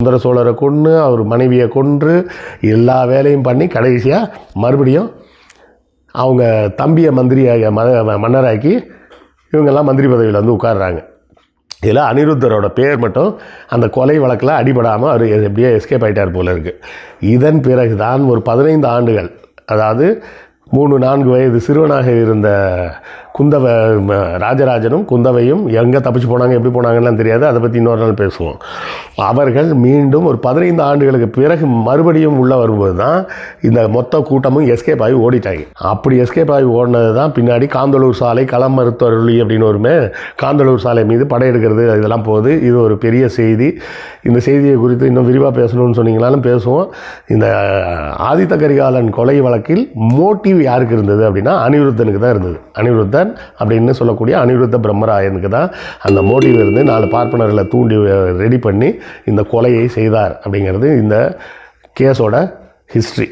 சுந்தர சோழரை கொன்று அவர் மனைவியை கொன்று எல்லா வேலையும் பண்ணி கடைசியாக மறுபடியும் அவங்க தம்பியை மந்திரியாக ம மன்னராக்கி இவங்கெல்லாம் மந்திரி பதவியில் வந்து உட்கார்றாங்க. இதில் அனிருத்தரோட பேர் மட்டும் அந்த கொலை வழக்கில் அடிபடாமல் அவர் எப்படியோ எஸ்கேப் ஆயிட்டார் போல இருக்குது இதன் பிறகு தான் ஒரு பதினைந்து ஆண்டுகள் அதாவது மூணு நான்கு வயது சிறுவனாக இருந்த குந்தவ ராஜராஜனும் குந்தவையும் எங்கே தப்பிச்சு போனாங்க எப்படி போனாங்கலாம் தெரியாது. அதை பற்றி இன்னொரு நாள் பேசுவோம். அவர்கள் மீண்டும் ஒரு பதினைந்து ஆண்டுகளுக்கு பிறகு மறுபடியும் உள்ளே வரும்போது தான் இந்த மொத்த கூட்டமும் எஸ்கேப் ஆகி ஓடிட்டாங்க. அப்படி எஸ்கேப் ஆகி ஓடினது தான் பின்னாடி காந்தளூர் சாலை களம் மருத்துவருளி அப்படின்னு ஒருமே காந்தளூர் சாலை மீது படையெடுக்கிறது இதெல்லாம் போகுது. இது ஒரு பெரிய செய்தி. இந்த செய்தியை குறித்து இன்னும் விரிவாக பேசணும்னு சொன்னீங்களாலும் பேசுவோம். இந்த ஆதித்த கரிகாலன் கொலை வழக்கில் மோட்டிவ் யாருக்கு இருந்தது அப்படின்னா அனிருத்தனுக்கு தான் இருந்தது. அனிருத்தன் அப்படின்னு சொல்லக்கூடிய அனிருத்த பிரம்மராயனுக்கு தான் அந்த மோட்டிவ் இருந்து நாலு பார்ப்பனர்களை தூண்டி ரெடி பண்ணி இந்த கொலையை செய்தார் அப்படிங்கிறது இந்த கேஸோட ஹிஸ்ட்ரி